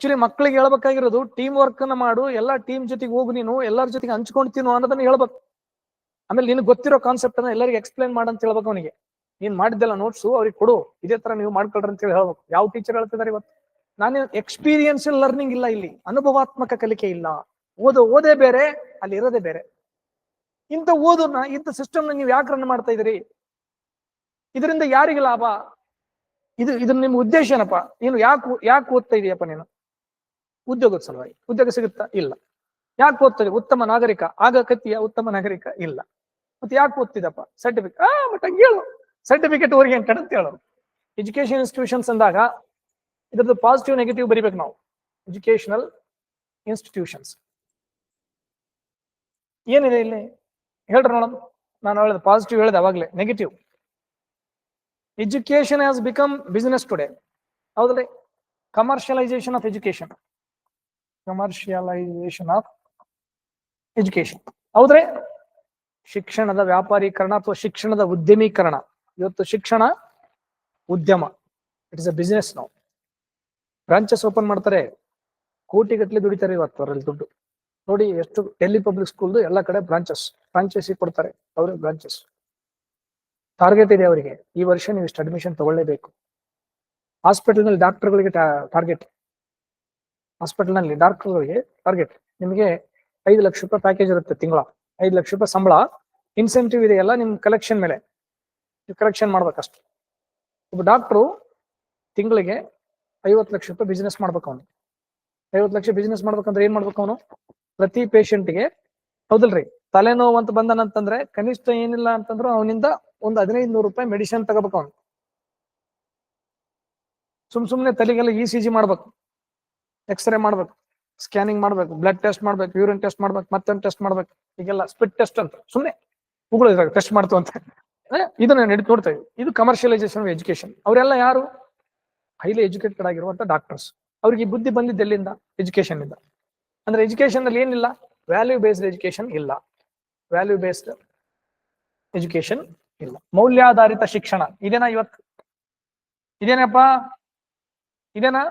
Actually ಮಕ್ಕಳಿಗೆ ಹೇಳ್ಬೇಕಾಗಿರೋದು team ವರ್ಕ್ನ ಮಾಡು, ಎಲ್ಲಾ ಟೀಮ್ ಜೊತೆಗೆ ಹೋಗು ನೀನು, ಎಲ್ಲರ ಜೊತೆಗೆ ಹಂಚ್ಕೊಂಡು ತಿನ್ನು ಅನ್ನೋದನ್ನ ಹೇಳ್ಬೇಕು. ಆಮೇಲೆ ನಿನಗೆ ಗೊತ್ತಿರೋ ಕಾನ್ಸೆಪ್ಟ್ ಅನ್ನ ಎಲ್ಲರಿಗೆ ಎಕ್ಸ್ಪ್ಲೈನ್ ಮಾಡಂತ ಹೇಳ್ಬೇಕು ಅವನಿಗೆ. ನೀನ್ ಮಾಡಿದ್ದೆಲ್ಲ ನೋಟ್ಸು ಅವ್ರಿಗೆ ಕೊಡು, ಇದೇ ತರ ನೀವು ಮಾಡ್ಕೊಳ್ರಿ ಅಂತ ಹೇಳಿ ಹೇಳ್ಬೇಕು. ಯಾವ ಟೀಚರ್ ಹೇಳ್ತಿದಾರೆ ಇವತ್ತು? ನಾನು ಎಕ್ಸ್ಪೀರಿಯನ್ಸ್ ಲರ್ನಿಂಗ್ ಇಲ್ಲ ಇಲ್ಲಿ, ಅನುಭವಾತ್ಮಕ ಕಲಿಕೆ ಇಲ್ಲ. ಓದೋ, ಓದೇ ಬೇರೆ, ಅಲ್ಲಿ ಇರೋದೇ ಬೇರೆ. ಇಂಥ ಓದನ್ನ ಇಂತ ಸಿಸ್ಟಮ್ ನೀವು ಯಾಕೆ ರನ್ ಮಾಡ್ತಾ ಇದ್ರಿ ಇದರಿಂದ ಯಾರಿಗೆ ಲಾಭ? ಇದು ಇದು ನಿಮ್ಮ ಉದ್ದೇಶ ಏನಪ್ಪ? ನೀನು ಯಾಕೆ ಯಾಕೆ ಓದ್ತಾ ಇದೀಯಪ್ಪ ನೀನು? ಉದ್ಯೋಗದ ಸಲುವಾಗಿ. ಉದ್ಯೋಗ ಸಿಗುತ್ತಾ? ಇಲ್ಲ. ಯಾಕೆ ಓದ್ತದೆ? ಉತ್ತಮ ನಾಗರಿಕ. ಆಗ ಕತ್ತಿಯ ಉತ್ತಮ ನಾಗರಿಕ ಇಲ್ಲ. ಮತ್ತೆ ಯಾಕೆ ಓದ್ತಿದಪ್ಪ? ಸರ್ಟಿಫಿಕೇಟ್ ಆ, ಮತ್ತೆ ಹಂಗೆ ಹೇಳು. ಸರ್ಟಿಫಿಕೇಟ್ ಓರಿಯೆಂಟೆಡ್ ಅಂತ ಹೇಳೋರು? ಎಜುಕೇಶನ್ ಇನ್ಸ್ಟಿಟ್ಯೂಷನ್ಸ್ ಅಂದಾಗ ಇದ್ರದ್ದು ಪಾಸಿಟಿವ್ ನೆಗೆಟಿವ್ ಬರಿಬೇಕು ನಾವು. ಎಜುಕೇಶನಲ್ ಇನ್ಸ್ಟಿಟ್ಯೂಷನ್ಸ್ ಏನಿದೆ ಇಲ್ಲಿ? ಹೇಳ್ರಿ ನೋಡಮ್ ನಾನು ಹೇಳಿದೆ ಪಾಸಿಟಿವ್ ಹೇಳಿದೆ ಅವಾಗಲೇ. Negative education has become business today ಹೌದ್ರಿ? Commercialisation of education commercialisation of education ಹೌದ್ರೆ? ಶಿಕ್ಷಣದ ವ್ಯಾಪಾರೀಕರಣ ಅಥವಾ ಶಿಕ್ಷಣದ ಉದ್ಯಮೀಕರಣ. ಇವತ್ತು ಶಿಕ್ಷಣ ಉದ್ಯಮ. ಇಟ್ ಇಸ್ ಅ ಬಿಸಿನೆಸ್ ನಾವು ಬ್ರಾಂಚಸ್ ಓಪನ್ ಮಾಡ್ತಾರೆ. ಕೋಟಿಗಟ್ಟಲೆ ದುಡಿತಾರೆ ಇವತ್ತು ಅವರಲ್ಲಿ ದುಡ್ಡು. ನೋಡಿ ಎಷ್ಟು ಡೆಲ್ಲಿ ಪಬ್ಲಿಕ್ ಸ್ಕೂಲ್ದು ಎಲ್ಲ ಕಡೆ ಬ್ರಾಂಚಸ್ ಫ್ರಾಂಚೈಸಿ ಕೊಡ್ತಾರೆ. ಅವರೇ ಬ್ರಾಂಚಸ್ ಟಾರ್ಗೆಟ್ ಇದೆ ಅವರಿಗೆ. ಈ ವರ್ಷ ನೀವು ಇಷ್ಟು ಅಡ್ಮಿಷನ್ ತಗೊಳ್ಳೇಬೇಕು. ಹಾಸ್ಪಿಟಲ್ನಲ್ಲಿ ಡಾಕ್ಟರ್ಗಳಿಗೆ ಟಾರ್ಗೆಟ್ ಹಾಸ್ಪಿಟಲ್ನಲ್ಲಿ ಡಾಕ್ಟರ್ಗಳಿಗೆ ಟಾರ್ಗೆಟ್ ನಿಮಗೆ ಐದು ಲಕ್ಷ ರೂಪಾಯಿ ಪ್ಯಾಕೇಜ್ ಇರುತ್ತೆ ತಿಂಗಳ. ಐದು ಲಕ್ಷ ರೂಪಾಯಿ ಸಂಬಳ. ಇನ್ಸೆಂಟಿವ್ ಇದೆಯಲ್ಲ ನಿಮ್ ಕಲೆಕ್ಷನ್ ಮೇಲೆ. ನೀವು ಕಲೆಕ್ಷನ್ ಮಾಡ್ಬೇಕಷ್ಟು. ಒಬ್ಬ ಡಾಕ್ಟ್ರು ತಿಂಗಳಿಗೆ ಐವತ್ತು ಲಕ್ಷ ರೂಪಾಯಿ ಬಿಸ್ನೆಸ್ ಮಾಡ್ಬೇಕು ಅವನು. ಐವತ್ತು ಲಕ್ಷ ಬಿಸ್ನೆಸ್ ಮಾಡ್ಬೇಕಂದ್ರೆ ಏನ್ ಮಾಡ್ಬೇಕು ಅವನು? ಪ್ರತಿ ಪೇಷಂಟ್ಗೆ ಹೌದಲ್ರಿ ತಲೆನೋವು ಅಂತ ಬಂದನಂತಂದ್ರೆ ಕನಿಷ್ಠ ಏನಿಲ್ಲ ಅಂತಂದ್ರು ಅವನಿಂದ ಒಂದು ಹದಿನೈದು ನೂರು ರೂಪಾಯಿ ಮೆಡಿಸಿನ್ ತಗೋಬೇಕು ಅವನು. ಸುಮ್ ಸುಮ್ನೆ ತಲೆಗೆಲ್ಲ ಇ ಸಿ ಜಿ ಮಾಡ್ಬೇಕು. ಎಕ್ಸ್ರೇ ಮಾಡ್ಬೇಕು ಸ್ಕ್ಯಾನಿಂಗ್ ಮಾಡ್ಬೇಕು ಬ್ಲಡ್ ಟೆಸ್ಟ್ ಮಾಡ್ಬೇಕು ಯೂರಿನ್ ಟೆಸ್ಟ್ ಮಾಡ್ಬೇಕು, ಮತ್ತೊಂದು ಟೆಸ್ಟ್ ಮಾಡ್ಬೇಕು. ಈಗೆಲ್ಲ ಸ್ಪಿಟ್ ಟೆಸ್ಟ್ ಅಂತ ಸುಮ್ಮನೆ ಇದ್ರಾಗ ಟೆಸ್ಟ್ ಮಾಡ್ತು ಅಂತ. ಇದನ್ನ ನಡೀತು ನೋಡ್ತಾ ಇದ್ವಿ ಇದು ಕಮರ್ಷಿಯಲೈಸೇಷನ್ ಆಫ್ ಎಜುಕೇಶನ್ ಅವರೆಲ್ಲ ಯಾರು? ಹೈಲಿ ಎಜುಕೇಟೆಡ್ ಆಗಿರುವಂತ ಡಾಕ್ಟರ್ಸ್ ಅವ್ರಿಗೆ ಬುದ್ಧಿ ಬಂದಿದ್ದು ಎಲ್ಲಿಂದ? ಎಜುಕೇಶನ್ ಇಂದ. ಅಂದ್ರೆ ಎಜುಕೇಶನ್ ಅಲ್ಲಿ ಏನಿಲ್ಲ? ವ್ಯಾಲ್ಯೂ ಬೇಸ್ಡ್ ಎಜುಕೇಶನ್ ಇಲ್ಲ. ವ್ಯಾಲ್ಯೂ ಬೇಸ್ಡ್ ಎಜುಕೇಶನ್ ಇಲ್ಲ. ಮೌಲ್ಯಾಧಾರಿತ ಶಿಕ್ಷಣ. ಇದೇನಾ ಇವತ್ತು? ಇದೇನಪ್ಪ? ಇದೇನಾ?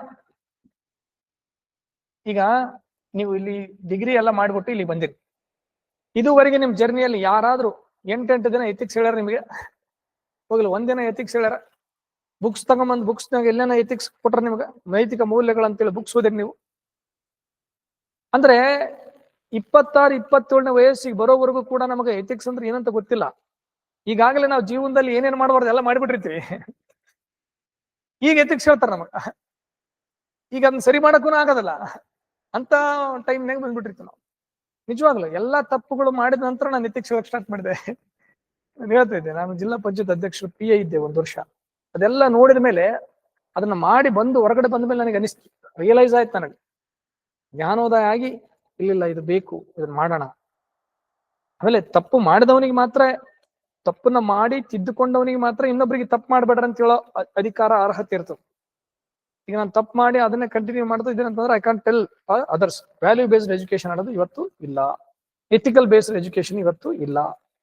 ಈಗ ನೀವು ಇಲ್ಲಿ ಡಿಗ್ರಿ ಎಲ್ಲ ಮಾಡ್ಬಿಟ್ಟು ಇಲ್ಲಿ ಬಂದಿರಿ. ಇದುವರೆಗೆ ನಿಮ್ ಜರ್ನಿಯಲ್ಲಿ ಯಾರಾದ್ರೂ ಎಂಟೆಂಟು ದಿನ ಎಥಿಕ್ಸ್ ಹೇಳ್ಯಾರ ನಿಮಗೆ ಹೋಗ್ಲಿ ಒಂದಿನ ಎಥಿಕ್ಸ್ ಹೇಳ್ಯಾರ ಬುಕ್ಸ್ ತಗೊಂಬಂದ್ ಬುಕ್ಸ್ನಾಗ ಎಲ್ಲೇನ ಎಥಿಕ್ಸ್ ಕೊಟ್ರ ನಿಮ್ಗೆ ನೈತಿಕ ಮೌಲ್ಯಗಳು ಅಂತೇಳಿ ಬುಕ್ಸ್ ಓದಿರಿ ನೀವು. ಅಂದ್ರೆ ಇಪ್ಪತ್ತಾರು, ಇಪ್ಪತ್ತೇಳನೇ ವಯಸ್ಸಿಗೆ ಬರೋವರೆಗೂ ಕೂಡ ನಮಗೆ ಎಥಿಕ್ಸ್ ಅಂದ್ರೆ ಏನಂತ ಗೊತ್ತಿಲ್ಲ. ಈಗಾಗಲೇ ನಾವು ಜೀವನದಲ್ಲಿ ಏನೇನ್ ಮಾಡಬಾರ್ದು ಎಲ್ಲ ಮಾಡಿಬಿಟ್ಟಿರ್ತೀವಿ. ಈಗ ಎಥಿಕ್ಸ್ ಹೇಳ್ತಾರ ನಮಗ. ಈಗ ಅದನ್ನ ಸರಿ ಮಾಡಕ್ಕೂ ಆಗೋದಿಲ್ಲ. ಅಂತ ಟೈಮ್ನಾಗ ಬಂದ್ಬಿಟ್ಟಿರ್ತೀವಿ ನಾವು. ನಿಜವಾಗ್ಲು ಎಲ್ಲಾ ತಪ್ಪುಗಳು ಮಾಡಿದ ನಂತರ ನಾನು ನಿತ್ಯಕ್ಷ ಹೇಳಕ್ ಸ್ಟಾರ್ಟ್ ಮಾಡಿದೆ. ನಾನು ಹೇಳ್ತಾ ಇದ್ದೆ, ನಾನು ಜಿಲ್ಲಾ ಪಂಚಾಯತ್ ಅಧ್ಯಕ್ಷರು ಪಿ ಎ ಇದ್ದೆ ಒಂದು ವರ್ಷ. ಅದೆಲ್ಲ ನೋಡಿದ ಮೇಲೆ ಅದನ್ನ ಮಾಡಿ ಬಂದು ಹೊರಗಡೆ ಬಂದ ಮೇಲೆ ನನಗೆ ಅನಿಸ್ತು. ರಿಯಲೈಸ್ ಆಯ್ತು ನನಗೆ. ಜ್ಞಾನೋದಯ ಆಗಿ, ಇಲ್ಲಿಲ್ಲ ಇದು ಬೇಕು, ಇದನ್ನ ಮಾಡೋಣ. ಆಮೇಲೆ ತಪ್ಪು ಮಾಡಿದವನಿಗೆ ಮಾತ್ರ, ತಪ್ಪನ್ನ ಮಾಡಿ ತಿದ್ದುಕೊಂಡವನಿಗೆ ಮಾತ್ರ ಇನ್ನೊಬ್ಬರಿಗೆ ತಪ್ಪು ಮಾಡ್ಬೇಡ್ರ ಅಂತ ಹೇಳೋ ಅಧಿಕಾರ ಅರ್ಹತೆ ಇರ್ತದೆ. ಈಗ ನಾನು ತಪ್ಪು ಮಾಡಿ ಅದನ್ನೇ ಕಂಟಿನ್ಯೂ ಮಾಡ್ತಾ ಇದ್ದೇನೆ ಅಂತಂದ್ರೆ I can tell others value based education ಅನ್ನೋದು ಇವತ್ತು ಇಲ್ಲ. ಎಥಿಕಲ್ ಬೇಸ್ಡ್ ಎಜುಕೇಶನ್ ಇವತ್ತು ಇಲ್ಲ.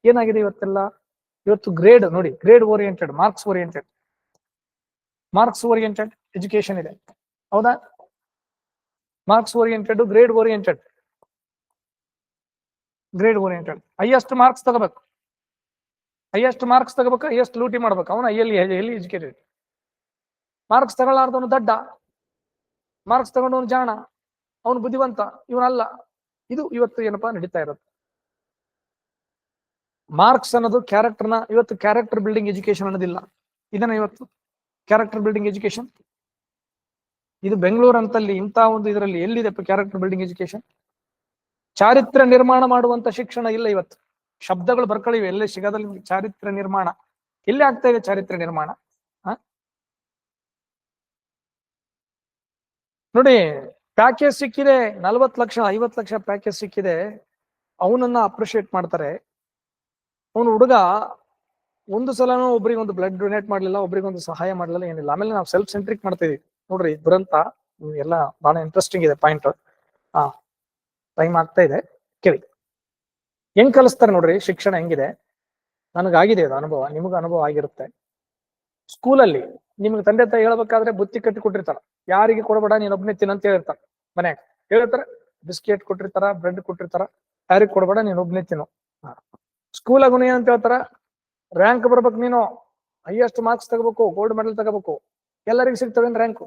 ಏನಾಗಿದೆ ಇವತ್ತೆಲ್ಲ? ಇವತ್ತು ಗ್ರೇಡ್ ನೋಡಿ grade oriented marks oriented marks oriented education ಇದೆ. ಹೌದಾ? Marks oriented grade oriented grade oriented highest marks ತಗೋಬೇಕು. ಹೈಯೆಸ್ಟ್ ಮಾರ್ಕ್ಸ್ ತಗೋಬೇಕು ಹೈಯೆಸ್ಟ್ ಲೂಟಿ ಮಾಡ್ಬೇಕು. ಅವನು ಐ ಎಲ್ ಎಲ್ಲಿ ಎಜುಕೇಟೆಡ್ ಮಾರ್ಕ್ಸ್ ತಗೊಳ್ಳಾರ್ದವನು ದಡ್ಡ, ಮಾರ್ಕ್ಸ್ ತಗೊಂಡವನು ಜಾಣ, ಅವನು ಬುದ್ಧಿವಂತ, ಇವನಲ್ಲ. ಇದು ಇವತ್ತು ಏನಪ್ಪಾ ನಡೀತಾ ಇರೋದು. ಮಾರ್ಕ್ಸ್ ಅನ್ನೋದು ಕ್ಯಾರೆಕ್ಟರ್ನ ಇವತ್ತು ಕ್ಯಾರೆಕ್ಟರ್ ಬಿಲ್ಡಿಂಗ್ ಎಜುಕೇಶನ್ ಅನ್ನೋದಿಲ್ಲ. ಇದನ್ನ ಇವತ್ತು ಕ್ಯಾರೆಕ್ಟರ್ ಬಿಲ್ಡಿಂಗ್ ಎಜುಕೇಶನ್ ಇದು ಬೆಂಗಳೂರು ಅಂತಲ್ಲಿ ಇಂಥ ಒಂದು ಇದರಲ್ಲಿ ಎಲ್ಲಿದೆ ಕ್ಯಾರೆಕ್ಟರ್ ಬಿಲ್ಡಿಂಗ್ ಎಜುಕೇಶನ್ ಚಾರಿತ್ರ್ಯ ನಿರ್ಮಾಣ ಮಾಡುವಂತ ಶಿಕ್ಷಣ ಇಲ್ಲ ಇವತ್ತು. ಶಬ್ದಗಳು ಬರ್ಕೊಳ್ಳಿವೆ ಎಲ್ಲೇ ಸಿಗದಲ್ಲಿ ಚಾರಿತ್ರ್ಯ ನಿರ್ಮಾಣ. ಎಲ್ಲಿ ಆಗ್ತಾ ಇದೆ ಚಾರಿತ್ರ ನಿರ್ಮಾಣ ಹ? ನೋಡಿ, ಪ್ಯಾಕೇಜ್ ಸಿಕ್ಕಿದೆ ನಲ್ವತ್ ಲಕ್ಷ ಐವತ್ ಲಕ್ಷ ಪ್ಯಾಕೇಜ್ ಸಿಕ್ಕಿದೆ. ಅವನನ್ನ ಅಪ್ರಿಷಿಯೇಟ್ ಮಾಡ್ತಾರೆ. ಅವನು ಹುಡುಗ ಒಂದು ಸಲನೂ ಒಬ್ರಿಗೆ ಒಂದು ಬ್ಲಡ್ ಡೊನೇಟ್ ಮಾಡ್ಲಿಲ್ಲ, ಒಬ್ರಿಗೆ ಒಂದು ಸಹಾಯ ಮಾಡ್ಲಿಲ್ಲ, ಏನಿಲ್ಲ. ಆಮೇಲೆ ನಾವು ಸೆಲ್ಫ್ ಸೆಂಟ್ರಿಕ್ ಮಾಡ್ತೀವಿ ನೋಡ್ರಿ, ದುರಂತ, ಎಲ್ಲ ಬಹಳ ಇಂಟ್ರೆಸ್ಟಿಂಗ್ ಇದೆ ಪಾಯಿಂಟ್ ಹಾ ಟೈಮ್ ಆಗ್ತಾ ಇದೆ. ಕೇಳಿ. ಹೆಂಗ್ ಕಲಿಸ್ತಾರೆ ನೋಡ್ರಿ, ಶಿಕ್ಷಣ ಹೆಂಗಿದೆ? ನನಗಾಗಿದೆ ಅದು ಅನುಭವ, ನಿಮಗ ಅನುಭವ ಆಗಿರುತ್ತೆ. ಸ್ಕೂಲಲ್ಲಿ ನಿಮ್ಗೆ ತಂದೆ ತಾಯಿ ಹೇಳ್ಬೇಕಾದ್ರೆ ಬುತ್ತಿ ಕಟ್ಟಿ ಕೊಟ್ಟಿರ್ತಾರ ಯಾರಿಗೆ ಕೊಡಬೇಡ, ನೀನ್ ಒಬ್ನೇ ತಿನ್ನ ಅಂತ ಹೇಳಿರ್ತಾರ ಮನ್ಯಾಗ. ಹೇಳ್ತಾರ ಬಿಸ್ಕೆಟ್ ಕೊಟ್ಟಿರ್ತಾರ, ಬ್ರೆಡ್ ಕೊಟ್ಟಿರ್ತಾರ, ಯಾರಿಗೆ ಕೊಡಬೇಡ, ನೀನ್ ಒಬ್ನೇ ತಿನ್ನು. ಏನ್ ಅಂತ ಹೇಳ್ತಾರ ರ್ಯಾಂಕ್ ಬರ್ಬೇಕು ನೀನು. ಹೈಯೆಸ್ಟ್ ಮಾರ್ಕ್ಸ್ ತಗೋಬೇಕು ಗೋಲ್ಡ್ ಮೆಡಲ್ ತಗೋಬೇಕು. ಎಲ್ಲರಿಗೂ ಸಿಗ್ತವೆ ರ್ಯಾಂಕ್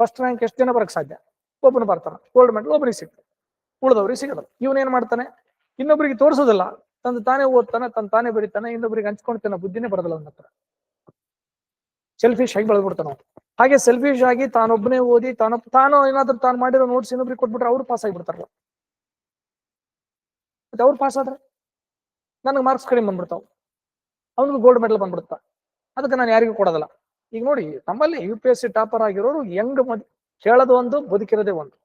ಫಸ್ಟ್ ರ್ಯಾಂಕ್ ಎಷ್ಟು ಜನ ಬರಕ್ ಸಾಧ್ಯ? ಒಬ್ಬನು ಬರ್ತಾನ ಗೋಲ್ಡ್ ಮೆಡಲ್ ಒಬ್ಬನಿಗೆ ಸಿಗ್ತದೆ. ಉಳಿದವ್ರಿಗೆ ಸಿಗಲ್ಲ. ಇವನ್ ಏನ್ ಮಾಡ್ತಾನೆ? ಇನ್ನೊಬ್ರಿಗೆ ತೋರಿಸೋದಿಲ್ಲ. ತಂದು ತಾನೇ ಓದ್ತಾನೆ ತನ್ನ ತಾನೇ ಬರೀತಾನೆ, ಇನ್ನೊಬ್ರಿಗೆ ಹಂಚ್ಕೊಂಡ್ತಾನೆ ಬುದ್ಧಿನೇ ಬರೋದಿಲ್ಲ ಅವನ ಹತ್ರ. ಸೆಲ್ಫಿಶ್ ಆಗಿ ಬೆಳೆದ್ಬಿಡ್ತಾನ. ಹಾಗೆ ಸೆಲ್ಫಿಶ್ ಆಗಿ ತಾನೊಬ್ಬನೇ ಓದಿ ತಾನೊಬ್ ತಾನು ಏನಾದ್ರೂ ತಾನು ಮಾಡಿರೋ ನೋಟ್ಸ್ ಇನ್ನೊಬ್ರಿಗೆ ಕೊಟ್ಬಿಟ್ರೆ ಅವ್ರು ಪಾಸ್ ಆಗಿಬಿಡ್ತಾರಲ್ಲ. ಮತ್ತೆ ಅವ್ರು ಪಾಸ್ ಆದ್ರೆ? ನನಗೆ ಮಾರ್ಕ್ಸ್ ಕಡಿಮೆ ಬಂದ್ಬಿಡ್ತಾವ. ಅವನಿಗೆ ಗೋಲ್ಡ್ ಮೆಡಲ್ ಬಂದ್ಬಿಡುತ್ತಾ? ಅದಕ್ಕೆ ನಾನು ಯಾರಿಗೂ ಕೊಡೋದಲ್ಲ. ಈಗ ನೋಡಿ, ನಮ್ಮಲ್ಲಿ U P S C topper ಆಗಿರೋರು ಹೆಂಗ್ ಮದ್ ಹೇಳೋದು ಒಂದು, ಬದುಕಿರೋದೇ ಒಂದು.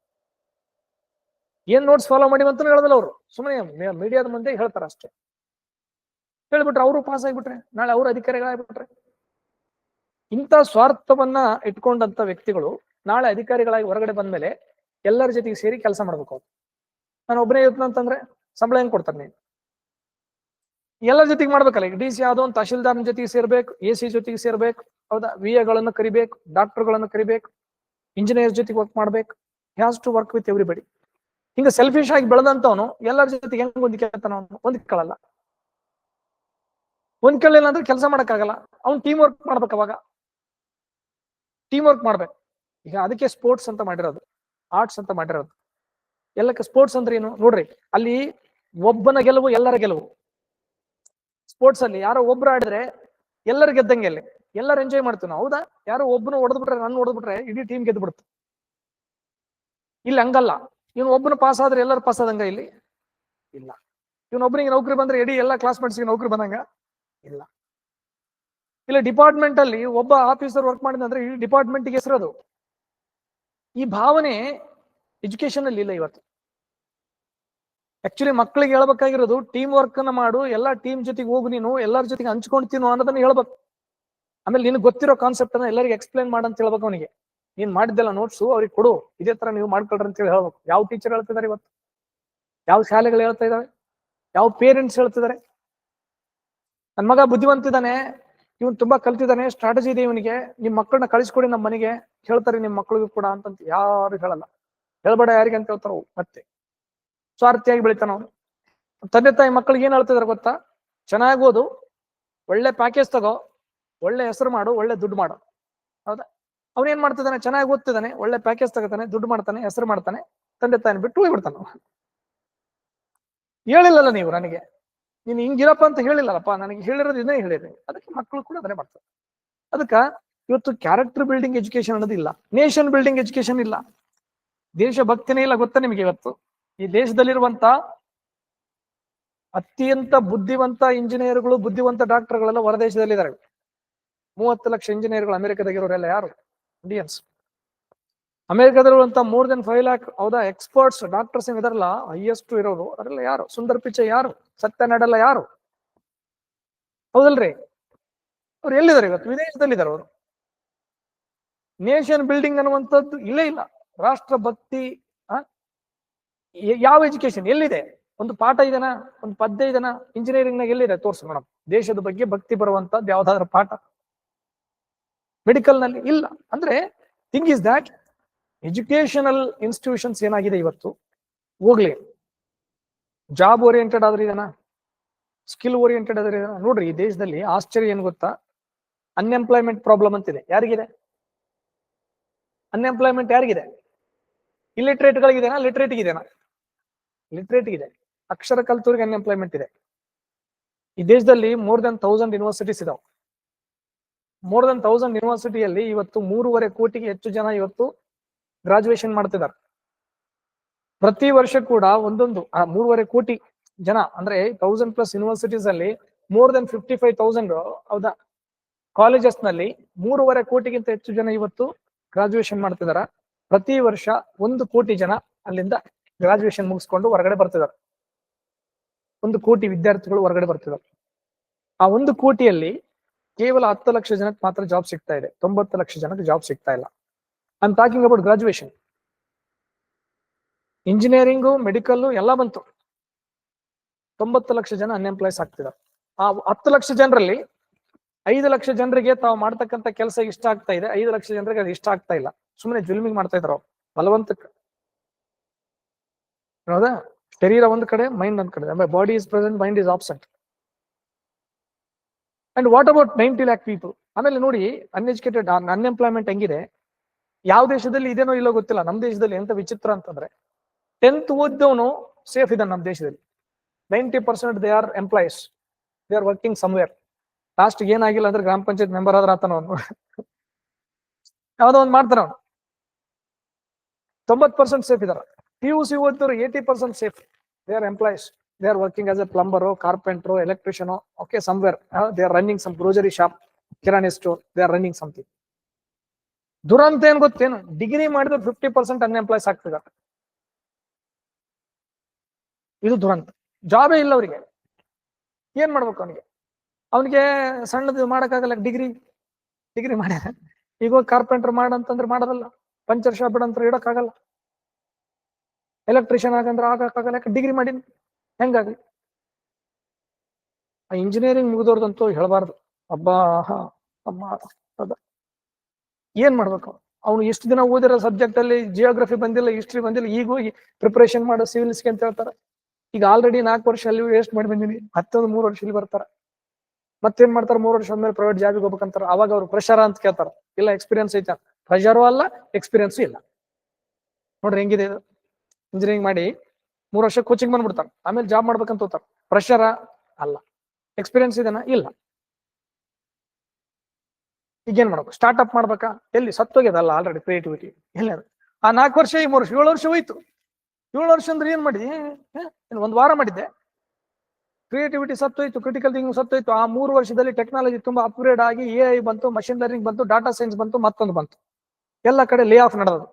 ಏನ್ ನೋಟ್ಸ್ ಫಾಲೋ ಮಾಡಿ ಅಂತ ಹೇಳೋದಿಲ್ಲ ಅವರು. ಸುಮ್ಮನೆ ಮೀಡಿಯಾದ ಮುಂದೆ ಹೇಳ್ತಾರ ಅಷ್ಟೇ. ಹೇಳ್ಬಿಟ್ರೆ ಅವರು ಪಾಸ್ ಆಗಿಬಿಟ್ರೆ, ನಾಳೆ ಅವ್ರ ಅಧಿಕಾರಿಗಳಾಗ್ಬಿಟ್ರೆ? ಇಂಥ ಸ್ವಾರ್ಥವನ್ನ ಇಟ್ಕೊಂಡಂತ ವ್ಯಕ್ತಿಗಳು ನಾಳೆ ಅಧಿಕಾರಿಗಳಾಗಿ ಹೊರಗಡೆ ಬಂದ್ಮೇಲೆ ಎಲ್ಲರ ಜೊತೆಗೆ ಸೇರಿ ಕೆಲಸ ಮಾಡ್ಬೇಕು ಅವ್ರು. ನಾನು ಒಬ್ಬನೇ ಇರ್ತೀನಿ ಅಂತಂದ್ರೆ ಸಂಬಳ ಹೆಂಗ್ ಕೊಡ್ತಾರೆ ನೀನು? ಎಲ್ಲರ ಜೊತೆಗೆ ಮಾಡ್ಬೇಕಲ್ಲ ಈಗ ಡಿ ಸಿ ಯಾವ್ದೋ ಒಂದು ತಹಶೀಲ್ದಾರ್ನ ಜೊತೆಗೆ ಸೇರ್ಬೇಕು ಎ ಸಿ ಜೊತೆಗೆ ಸೇರ್ಬೇಕು, ಹೌದಾ? ವಿ ಎಗಳನ್ನು ಕರಿಬೇಕು, ಡಾಕ್ಟರ್ಗಳನ್ನು ಕರಿಬೇಕು ಇಂಜಿನಿಯರ್ ಜೊತೆಗೆ ವರ್ಕ್ ಮಾಡ್ಬೇಕು has to work with everybody ಹಿಂಗ ಸೆಲ್ಫಿಶ್ ಆಗಿ ಬೆಳೆದಂತವನು ಎಲ್ಲರ ಜೊತೆಗೆ ಹೆಂಗ್ ಹೊಂದಿಕೆಳ್ತಾನ ಅವನು ಹೊಂದಿಕೊಳ್ಳಲ್ಲ ಹೊಂದ್ಕೊಳ್ಳಿಲ್ಲ ಅಂದ್ರೆ ಕೆಲಸ ಮಾಡಕ್ಕಾಗಲ್ಲ. ಅವ್ನು ಟೀಮ್ ವರ್ಕ್ ಮಾಡ್ಬೇಕು ಅವಾಗ. ಟೀಮ್ ವರ್ಕ್ ಮಾಡ್ಬೇಕು. ಈಗ ಅದಕ್ಕೆ ಸ್ಪೋರ್ಟ್ಸ್ ಅಂತ ಮಾಡಿರೋದು ಆರ್ಟ್ಸ್ ಅಂತ ಮಾಡಿರೋದು. ಎಲ್ಲಕ್ಕೆ ಸ್ಪೋರ್ಟ್ಸ್ ಅಂದ್ರೆ ಏನು? ನೋಡ್ರಿ, ಅಲ್ಲಿ ಒಬ್ಬನ ಗೆಲುವು, ಎಲ್ಲರ ಗೆಲುವು. ಸ್ಪೋರ್ಟ್ಸ್ ಅಲ್ಲಿ ಯಾರೋ ಒಬ್ರು ಆಡಿದ್ರೆ ಎಲ್ಲರು ಗೆದ್ದಂಗೆ ಅಲ್ಲಿ. ಎಲ್ಲರೂ ಎಂಜಾಯ್ ಮಾಡ್ತೀವಿ ನಾವು. ಹೌದಾ? ಯಾರೋ ಒಬ್ಬನು ಹೊಡೆದ್ಬಿಟ್ರೆ ನನ್ನ ಹೊಡೆದ್ಬಿಟ್ರೆ ಇಡೀ ಟೀಮ್ ಗೆದ್ದು ಬಿಡುತ್ತೆ ಇಲ್ಲಿ ಹಂಗಲ್ಲ. ಇವನು ಒಬ್ಬನು ಪಾಸ್ ಆದ್ರೆ ಎಲ್ಲರೂ ಪಾಸ್ ಆದಂಗ ಇಲ್ಲಿ ಇಲ್ಲ. ಇವ್ನ ಒಬ್ಬನಿಗೆ ನೌಕರಿ ಬಂದ್ರೆ ಇಡೀ ಎಲ್ಲ ಕ್ಲಾಸ್ಮೇಟ್ಸ್ಗೆ ನೌಕರಿ ಬಂದಂಗ ಇಲ್ಲ. ಇಲ್ಲ ಡಿಪಾರ್ಟ್ಮೆಂಟ್ ಅಲ್ಲಿ ಒಬ್ಬ ಆಫೀಸರ್ ವರ್ಕ್ ಮಾಡಿದಂದ್ರೆ ಇಡೀ ಡಿಪಾರ್ಟ್ಮೆಂಟ್ಗೆ ಹೆಸರದು ಈ ಭಾವನೆ ಎಜುಕೇಶನ್ ಅಲ್ಲಿ ಇಲ್ಲ ಇವತ್ತು. ಆಕ್ಚುಲಿ ಮಕ್ಕಳಿಗೆ ಹೇಳ್ಬೇಕಾಗಿರೋದು ಟೀಮ್ ವರ್ಕ್ ಅನ್ನ ಮಾಡು, ಎಲ್ಲ ಟೀಮ್ ಜೊತೆಗೆ ಹೋಗು ನೀನು, ಎಲ್ಲರ ಜೊತೆಗೆ ಹಂಚ್ಕೊಂಡ್ತೀನು ಅನ್ನೋದನ್ನ ಹೇಳ್ಬೇಕು. ಆಮೇಲೆ ನಿನಗೆ ಗೊತ್ತಿರೋ ಕಾನ್ಸೆಪ್ಟ್ ಅನ್ನ ಎಲ್ಲರಿಗೆ ಎಕ್ಸ್ಪ್ಲೈನ್ ಮಾಡಂತ ಹೇಳ್ಬೇಕು ಅವನಿಗೆ. ನೀನ್ ಮಾಡಿದ್ದೆಲ್ಲ ನೋಟ್ಸು ಅವ್ರಿಗೆ ಕೊಡು, ಇದೇ ತರ ನೀವು ಮಾಡ್ಕೊಳ್ರಿ ಅಂತ ಹೇಳಿ ಹೇಳ್ಬೇಕು. ಯಾವ ಟೀಚರ್ ಹೇಳ್ತಿದ್ದಾರೆ ಇವತ್ತು? ಯಾವ ಶಾಲೆಗಳು ಹೇಳ್ತಾ ಇದಾವೆ? ಯಾವ ಪೇರೆಂಟ್ಸ್ ಹೇಳ್ತಿದ್ದಾರೆ? ನನ್ ಮಗ ಬುದ್ಧಿವಂತಿದ್ದಾನೆ ಇವನ್ ತುಂಬಾ ಕಲ್ತಿದ್ದಾನೆ ಸ್ಟ್ರಾಟಜಿ ಇದೆ ಇವನಿಗೆ. ನಿಮ್ ಮಕ್ಕಳನ್ನ ಕಳಿಸ್ಕೊಡಿ ನಮ್ಮ ಮನೆಗೆ. ಹೇಳ್ತಾರೆ ನಿಮ್ ಮಕ್ಕಳಿಗೂ ಕೂಡ ಅಂತಂತ ಯಾರು ಹೇಳಲ್ಲ. ಹೇಳ್ಬೇಡ ಯಾರಿಗೆ ಅಂತ ಹೇಳ್ತಾರ ಮತ್ತೆ. ಸ್ವಾರ್ಥಿಯಾಗಿ ಬೆಳಿತಾನ ಅವನು. ತಂದೆ ತಾಯಿ ಮಕ್ಕಳಿಗೆ ಏನ್ ಹೇಳ್ತಿದಾರೆ ಗೊತ್ತಾ? ಚೆನ್ನಾಗಿ ಓದು, ಒಳ್ಳೆ ಪ್ಯಾಕೇಜ್ ತಗೋ, ಒಳ್ಳೆ ಹೆಸರು ಮಾಡು, ಒಳ್ಳೆ ದುಡ್ಡು ಮಾಡು. ಹೌದಾ? ಅವನೇನ್ ಮಾಡ್ತಿದ್ದಾನೆ? ಚೆನ್ನಾಗಿ ಓದ್ತಿದ್ದಾನೆ, ಒಳ್ಳೆ ಪ್ಯಾಕೇಜ್ ತಗೋತಾನೆ, ದುಡ್ಡು ಮಾಡ್ತಾನೆ, ಹೆಸರು ಮಾಡ್ತಾನೆ, ತಂದೆ ತಾಯಿನ ಬಿಟ್ಟು ಹೋಗ್ಬಿಡ್ತಾನ. ಹೇಳಿಲ್ಲಲ್ಲ ನೀವು ನನಗೆ. ನೀನು ಹಿಂಗಿರಪ್ಪ ಅಂತ ಹೇಳಿಲ್ಲಲ್ಲಪ್ಪ ನನಗೆ ಹೇಳಿರೋದು ಹೇಳಿರಿ ಅದಕ್ಕೆ ಮಕ್ಕಳು ಕೂಡ ಅದನ್ನೇ ಮಾಡ್ತಾರೆ. ಅದಕ್ಕ ಇವತ್ತು ಕ್ಯಾರೆಕ್ಟರ್ ಬಿಲ್ಡಿಂಗ್ ಎಜುಕೇಶನ್ ಅನ್ನೋದಿಲ್ಲ ನೇಷನ್ ಬಿಲ್ಡಿಂಗ್ ಎಜುಕೇಶನ್ ಇಲ್ಲ. ದೇಶ ಭಕ್ತಿನೇ ಇಲ್ಲ ಗೊತ್ತಾ ನಿಮಗೆ ಇವತ್ತು? ಈ ದೇಶದಲ್ಲಿರುವಂತ ಅತ್ಯಂತ ಬುದ್ಧಿವಂತ ಇಂಜಿನಿಯರ್ಗಳು ಬುದ್ಧಿವಂತ ಡಾಕ್ಟರ್ಗಳೆಲ್ಲ ಹೊರದೇಶದಲ್ಲಿದ್ದಾರೆ ಮೂವತ್ತು ಲಕ್ಷ ಇಂಜಿನಿಯರ್ಗಳು ಅಮೆರಿಕದಾಗಿರೋರೆಲ್ಲ ಯಾರು? ಇಂಡಿಯನ್ಸ್ ಅಮೆರಿಕದಲ್ಲಿರುವಂತ ಮೋರ್ ದೆನ್ ಫೈವ್ ಲ್ಯಾಕ್ ಹೌದಾ ಎಕ್ಸ್ಪರ್ಟ್ಸ್ ಡಾಕ್ಟರ್ಸ್ ಇದಾರಲ್ಲ ಹೈಯೆಸ್ಟ್ ಇರೋರು ಅದರಲ್ಲ ಯಾರು? ಸುಂದರ್ ಪಿಚೆ ಯಾರು? ಸತ್ಯ ನಡಲ್ಲ ಯಾರು? ಹೌದಲ್ರಿ? ಅವ್ರು ಎಲ್ಲಿದ್ದಾರೆ ಇವತ್ತು? ವಿದೇಶದಲ್ಲಿದ್ದಾರೆ ಅವರು. ನೇಷನ್ ಬಿಲ್ಡಿಂಗ್ ಅನ್ನುವಂಥದ್ದು ಇಲ್ಲೇ ಇಲ್ಲ. ರಾಷ್ಟ್ರ ಭಕ್ತಿ? ಯಾವ ಎಜುಕೇಶನ್ ಎಲ್ಲಿದೆ? ಒಂದು ಪಾಠ ಇದೆನಾ? ಒಂದು ಪದ್ಯ ಇದೆನಾ? ಇಂಜಿನಿಯರಿಂಗ್ ನಾಗ ಎಲ್ಲಿದೆ? ತೋರ್ಸು ಮೇಡಮ್ ದೇಶದ ಬಗ್ಗೆ ಭಕ್ತಿ ಬರುವಂತದ್ದು ಯಾವ್ದಾದ್ರು ಪಾಠ. ಮೆಡಿಕಲ್ನಲ್ಲಿ ಇಲ್ಲ. ಅಂದ್ರೆ thing is that educational institutions ಏನಾಗಿದೆ ಇವತ್ತು? ಹೋಗ್ಲಿ. ಜಾಬ್ ಓರಿಯೆಂಟೆಡ್ ಆದ್ರೆ ಇದನ್ನ? ಸ್ಕಿಲ್ ಓರಿಯೆಂಟೆಡ್ ಆದ್ರೆ ಇದನ್ನ? ನೋಡ್ರಿ, ಈ ದೇಶದಲ್ಲಿ ಆಶ್ಚರ್ಯ ಏನ್ ಗೊತ್ತಾ? ಅನ್ಎಂಪ್ಲಾಯ್ಮೆಂಟ್ ಪ್ರಾಬ್ಲಮ್ ಅಂತಿದೆ. ಯಾರಿಗಿದೆ? ಅನ್ಎಂಪ್ಲಾಯ್ಮೆಂಟ್ ಯಾರಿಗಿದೆ? ಇಲಿಟ್ರೇಟ್ ಗಳಿಗಿದೆನಾ? ಲಿಟ್ರೇಟ್ ಇದೆನಾ ಲಿಟ್ರೇಟ್ ಇದೆ ಅಕ್ಷರ ಕಲ್ತವ್ರಿಗೆ ಅನ್ಎಂಪ್ಲಾಯ್ಮೆಂಟ್ ಇದೆ. ಈ ದೇಶದಲ್ಲಿ ಮೋರ್ ದನ್ ತೌಸಂಡ್ ಯೂನಿವರ್ಸಿಟೀಸ್ ಇದಾವೆ. ಮೋರ್ ದನ್ ತೌಸಂಡ್ ಯೂನಿವರ್ಸಿಟಿಯಲ್ಲಿ ಇವತ್ತು ಮೂರುವರೆ ಕೋಟಿಗೆ ಹೆಚ್ಚು ಜನ ಇವತ್ತು ಗ್ರಾಜುಯೇಷನ್ ಮಾಡ್ತಿದ್ದಾರೆ ಪ್ರತಿ ವರ್ಷ ಕೂಡ ಒಂದೊಂದು, ಆ ಮೂರುವರೆ ಕೋಟಿ ಜನ, ಅಂದ್ರೆ ತೌಸಂಡ್ ಪ್ಲಸ್ ಯೂನಿವರ್ಸಿಟೀಸ್ ಅಲ್ಲಿ more than fifty five thousand ಹೌದಾ? ಕಾಲೇಜಸ್ನಲ್ಲಿ ಮೂರುವರೆ ಕೋಟಿಗಿಂತ ಹೆಚ್ಚು ಜನ ಇವತ್ತು ಗ್ರಾಜುಯೇಷನ್ ಮಾಡ್ತಿದಾರ. ಪ್ರತಿ ವರ್ಷ ಒಂದು ಕೋಟಿ ಜನ ಅಲ್ಲಿಂದ ಗ್ರಾಜುಯೇಷನ್ ಮುಗಿಸ್ಕೊಂಡು ಹೊರಗಡೆ ಬರ್ತಿದ್ದಾರೆ ಒಂದು ಕೋಟಿ ವಿದ್ಯಾರ್ಥಿಗಳು ಹೊರಗಡೆ ಬರ್ತಿದ್ದಾರೆ ಆ ಒಂದು ಕೋಟಿಯಲ್ಲಿ ಕೇವಲ ಹತ್ತು ಲಕ್ಷ ಜನಕ್ಕೆ ಮಾತ್ರ ಜಾಬ್ ಸಿಗ್ತಾ ಇದೆ. ತೊಂಬತ್ತು ಲಕ್ಷ ಜನಕ್ಕೆ ಜಾಬ್ ಸಿಗ್ತಾ ಇಲ್ಲ. I'm talking about graduation engineering medical ಎಲ್ಲ ಬಂತು. ತೊಂಬತ್ತು ಲಕ್ಷ ಜನ ಅನ್ಎಂಪ್ಲಾಯ್ಸ್ ಆಗ್ತಿದ್ದಾರೆ ಆ ಹತ್ತು ಲಕ್ಷ ಜನರಲ್ಲಿ ಐದು ಲಕ್ಷ ಜನರಿಗೆ ತಾವು ಮಾಡ್ತಕ್ಕಂಥ ಕೆಲಸ ಇಷ್ಟ ಆಗ್ತಾ ಇದೆ. ಐದು ಲಕ್ಷ ಜನರಿಗೆ ಅದು ಇಷ್ಟ ಆಗ್ತಾ ಇಲ್ಲ. ಸುಮ್ಮನೆ ಜುಲ್ಮಿಂಗ್ ಮಾಡ್ತಾ ಇದ್ರು ಬಲವಂತಕ್ಕೆ. ಹೌದಾ? ಶರೀರ ಒಂದ್ ಕಡೆ ಮೈಂಡ್ ಒಂದ್ ಕಡೆ. Body is present mind is absent and what about ninety lakh people ಆಮೇಲೆ ನೋಡಿ ಅನ್ಎಜುಕೇಟೆಡ್ ಅನ್ಎಂಪ್ಲಾಯ್ಮೆಂಟ್ ಹೆಂಗಿದೆ? ಯಾವ ದೇಶದಲ್ಲಿ ಇದೇನೋ ಇಲ್ಲೋ ಗೊತ್ತಿಲ್ಲ. ನಮ್ಮ ದೇಶದಲ್ಲಿ ಎಂತ ವಿಚಿತ್ರ ಅಂತಂದ್ರೆ ಟೆಂತ್ ಓದ್ದವನು ಸೇಫ್ ಇದ್ದಾನೆ ನಮ್ಮ ದೇಶದಲ್ಲಿ. Ninety percent they are employees they are working somewhere last ಏನಾಗಿಲ್ಲ ಅಂದ್ರೆ ಗ್ರಾಮ ಪಂಚಾಯತ್ ಮೆಂಬರ್ ಆದ್ರೆ ಆತನ ಅವನು. ಯಾವ್ದೋ ಒಂದು ಮಾಡ್ತಾನೆ ಅವನು. ತೊಂಬತ್ ಪರ್ಸೆಂಟ್ ಸೇಫ್ ಇದಾರೆ. P U C ಓದಿದವರು eighty percent safe they are employees they are working as a plumber carpenter electrician okay somewhere they are running some grocery shop ಕಿರಾಣಿ store they are running something ದುರಂತ ಏನ್ ಗೊತ್ತೇನು? Degree ಮಾಡಿದ್ರೆ fifty percent ಅನ್ಎಂಪ್ಲಾಯ್ಸ್ ಆಗ್ತದೆ ಇದು ದುರಂತ. ಜಾಬೇ ಇಲ್ಲ ಅವರಿಗೆ. ಏನ್ ಮಾಡ್ಬೇಕು ಅವನಿಗೆ? ಅವನಿಗೆ ಸಣ್ಣದು ಮಾಡಕ್ಕಾಗಲ್ಲ ಡಿಗ್ರಿ. ಡಿಗ್ರಿ ಮಾಡ್ಯಾರ ಈಗ ಕಾರ್ಪೆಂಟರ್ ಮಾಡಂತಂದ್ರೆ ಮಾಡೋದಲ್ಲ ಪಂಚರ್ ಶಾಪ್ ಬಿಡಂತ ಇಡಕ್ಕಾಗಲ್ಲ. ಎಲೆಕ್ಟ್ರಿಷಿಯನ್ ಆಗಂದ್ರೆ ಆಗಕ್ಕಾಗಲ್ಲ. ಯಾಕೆ ಡಿಗ್ರಿ ಮಾಡಿ? ಹೆಂಗಾಗ್ಲಿ? ಆ ಇಂಜಿನಿಯರಿಂಗ್ ಮುಗಿದವ್ರದಂತೂ ಹೇಳಬಾರ್ದು. ಅಬ್ಬಾ ಹಾ ಅದ ಏನ್ ಮಾಡ್ಬೇಕು ಅವನು ಎಷ್ಟು ದಿನ ಓದಿರೋ ಸಬ್ಜೆಕ್ಟ್ ಅಲ್ಲಿ ಜಿಯೋಗ್ರಫಿ ಬಂದಿಲ್ಲ ಹಿಸ್ಟ್ರಿ ಬಂದಿಲ್ಲ, ಈಗ ಹೋಗಿ ಪ್ರಿಪರೇಷನ್ ಮಾಡೋ ಸಿವಿಲ್ಸ್ಗೆ ಅಂತ ಹೇಳ್ತಾರೆ. ಈಗ ಆಲ್ರೆಡಿ ನಾಲ್ಕು ವರ್ಷ ಅಲ್ಲಿ ವೇಸ್ಟ್ ಮಾಡಿ ಬಂದಿನಿ. ಹತ್ತೊಂದು ಮೂರು ವರ್ಷ ಇಲ್ಲಿ ಬರ್ತಾರ. ಮತ್ತೇನ್ ಮಾಡ್ತಾರೆ? ಮೂರು ವರ್ಷ ಆದ್ಮೇಲೆ ಪ್ರೈವೇಟ್ ಜಾಬ್ಗೆ ಹೋಗ್ಬೇಕಂತಾರೆ. ಅವಾಗ ಅವ್ರು ಪ್ರೆಷರ್ ಅಂತ ಕೇಳ್ತಾರ. ಇಲ್ಲ ಎಕ್ಸ್ಪೀರಿಯನ್ಸ್ ಐತೆ ಪ್ರೆಷರು ಅಲ್ಲ ಎಕ್ಸ್ಪೀರಿಯನ್ಸ್ ಇಲ್ಲ. ನೋಡ್ರಿ ಹೆಂಗಿದೆ ಇದು. ಇಂಜಿನಿಯರಿಂಗ್ ಮಾಡಿ ಮೂರು ವರ್ಷ ಕೋಚಿಂಗ್ ಬಂದ್ಬಿಡ್ತಾರೆ. ಆಮೇಲೆ ಜಾಬ್ ಮಾಡ್ಬೇಕಂತ ಹೋಗ್ತಾರೆ. ಪ್ರೆಷರ ಅಲ್ಲ. ಎಕ್ಸ್ಪೀರಿಯನ್ಸ್ ಇದೆನಾ? ಇಲ್ಲ. ಈಗೇನ್ ಮಾಡ್ಬೇಕು ಸ್ಟಾರ್ಟ್ಅಪ್ ಮಾಡ್ಬೇಕಾ? ಎಲ್ಲಿ? ಸತ್ತೋಗ್ಯದಲ್ಲ ಆಲ್ರೆಡಿ ಕ್ರಿಯೇಟಿವಿಟಿ ಎಲ್ಲಿ ಅದು? ಆ ನಾಲ್ಕು ವರ್ಷ ಈ ವರ್ಷ, ಏಳು ವರ್ಷ ಹೋಯ್ತು. ಏಳು ವರ್ಷ ಅಂದ್ರೆ ಏನ್ ಮಾಡಿ ಒಂದ್ ವಾರ ಮಾಡಿದ್ದೆ. ಕ್ರಿಯೇಟಿವಿಟಿ ಸತ್ತೋಯ್ತು ಕ್ರಿಟಿಕಲ್ ಥಿಂಕಿಂಗ್ ಸತ್ತೋಯ್ತು ಆ ಮೂರು ವರ್ಷದಲ್ಲಿ ಟೆಕ್ನಾಲಜಿ ತುಂಬಾ ಅಪ್ಗ್ರೇಡ್ ಆಗಿ ಎ ಐ ಬಂತು ಮಷಿನ್ ಲರ್ನಿಂಗ್ ಬಂತು ಡಾಟಾ ಸೈನ್ಸ್ ಬಂತು, ಮತ್ತೊಂದು ಬಂತು. ಎಲ್ಲ ಕಡೆ ಲೇ ಆಫ್ ನಡೆದದು.